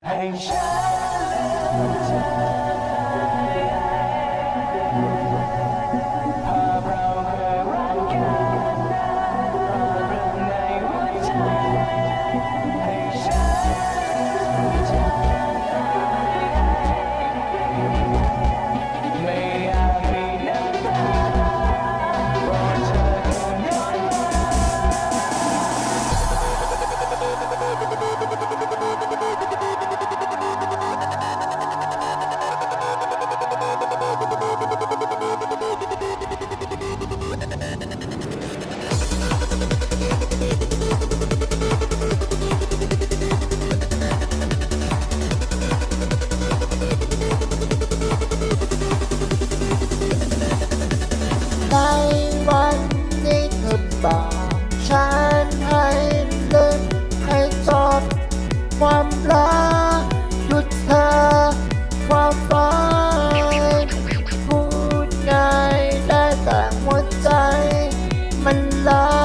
ใบอกฉันให้ลืมให้จบความรักหยุดเธอความฝันพูดง่ายได้แต่หัวใจ มันลา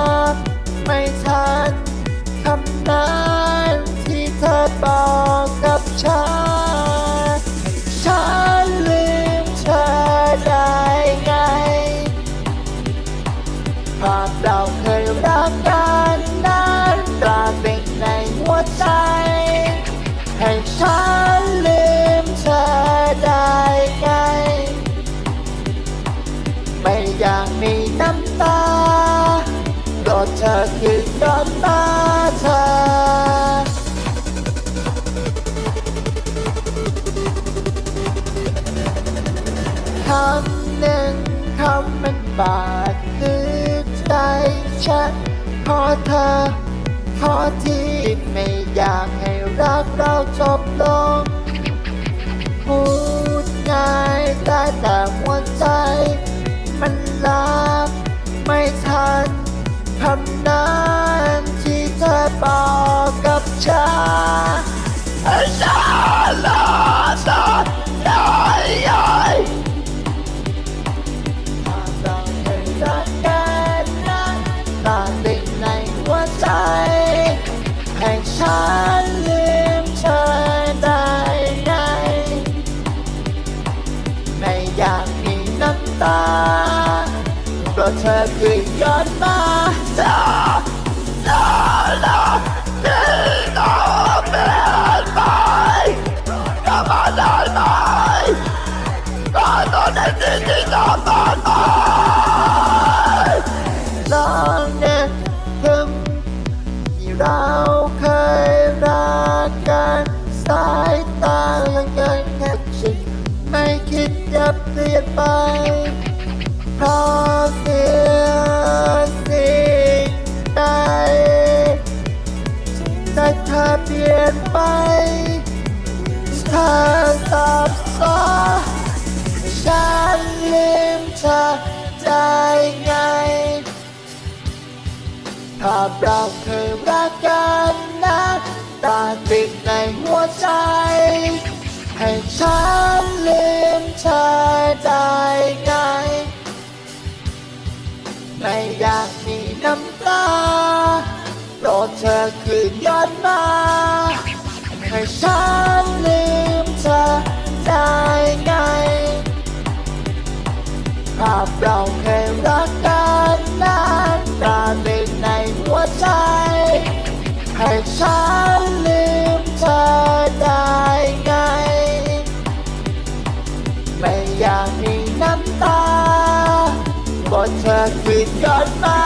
ไม่อยากมีน้ำตาโดดเธอคือดอนตาเธอคำหนึ่งคำมันบาดลึกใจฉันขอเธอขอที่ไม่อยากให้รักเราจบลง ที่เธอบอกกับฉันให้ฉันลาตาได้ยังเราเคยรักกันนะตาติดในหัวใจให้ฉันลืมเธอได้ไงไม่อยากมีน้ำตาเพราะเธอคือย้อนมา ลองนึกถึงที่เราเคยรักกันสายตายังเกินแค่ฉันไม่คิดจะเปลี่ยนไปเพราะเสียสิ่งใดแต่เธอเปลี่ยนไป ถ้าเราเคยรักกันนะตาติดในหัวใจ ให้ฉันลืมเธอได้ไง ไม่อยากมีน้ำตาโปรดเธอคืนย้อนมา ให้ฉันลืมเธอ ให้ฉันลืมเธอได้ไง ไม่อยากมีน้ำตาบนเธอคืนยอนมา